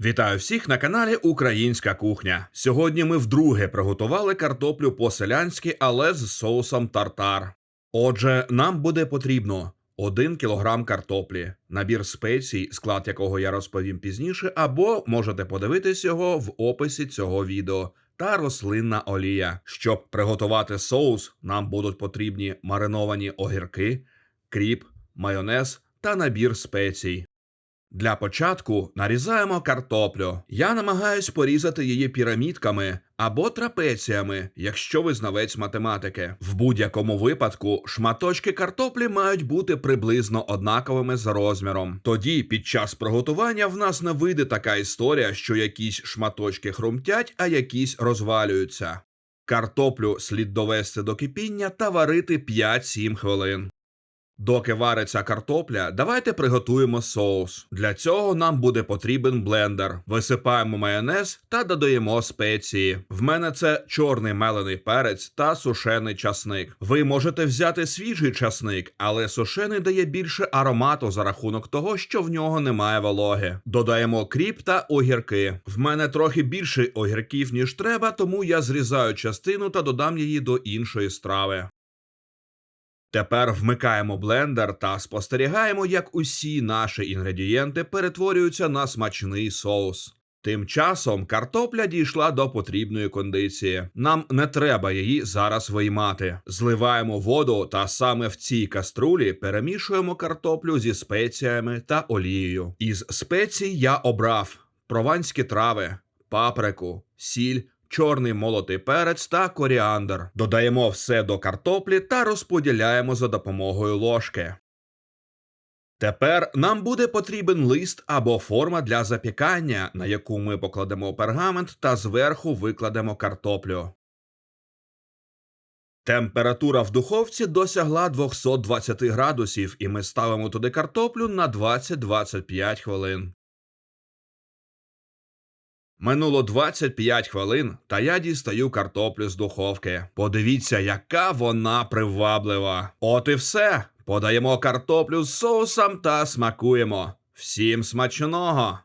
Вітаю всіх на каналі Українська кухня. Сьогодні ми вдруге приготували картоплю по-селянськи, але з соусом тартар. Отже, нам буде потрібно 1 кг картоплі, набір спецій, склад якого я розповім пізніше, або можете подивитись його в описі цього відео. Та рослинна олія. Щоб приготувати соус, нам будуть потрібні мариновані огірки, кріп, майонез та набір спецій. Для початку нарізаємо картоплю. Я намагаюсь порізати її пірамідками або трапеціями, якщо ви знавець математики. В будь-якому випадку шматочки картоплі мають бути приблизно однаковими за розміром. Тоді під час приготування в нас не вийде така історія, що якісь шматочки хрумтять, а якісь розвалюються. Картоплю слід довести до кипіння та варити 5-7 хвилин. Доки вариться картопля, давайте приготуємо соус. Для цього нам буде потрібен блендер. Висипаємо майонез та додаємо спеції. В мене це чорний мелений перець та сушений часник. Ви можете взяти свіжий часник, але сушений дає більше аромату за рахунок того, що в нього немає вологи. Додаємо кріп та огірки. В мене трохи більше огірків, ніж треба, тому я зрізаю частину та додам її до іншої страви. Тепер вмикаємо блендер та спостерігаємо, як усі наші інгредієнти перетворюються на смачний соус. Тим часом картопля дійшла до потрібної кондиції. Нам не треба її зараз виймати. Зливаємо воду та саме в цій каструлі перемішуємо картоплю зі спеціями та олією. Із спецій я обрав прованські трави, паприку, сіль, чорний молотий перець та коріандр. Додаємо все до картоплі та розподіляємо за допомогою ложки. Тепер нам буде потрібен лист або форма для запікання, на яку ми покладемо пергамент та зверху викладемо картоплю. Температура в духовці досягла 220 градусів, і ми ставимо туди картоплю на 20-25 хвилин. Минуло 25 хвилин, та я дістаю картоплю з духовки. Подивіться, яка вона приваблива. От і все. Подаємо картоплю з соусом та смакуємо. Всім смачного!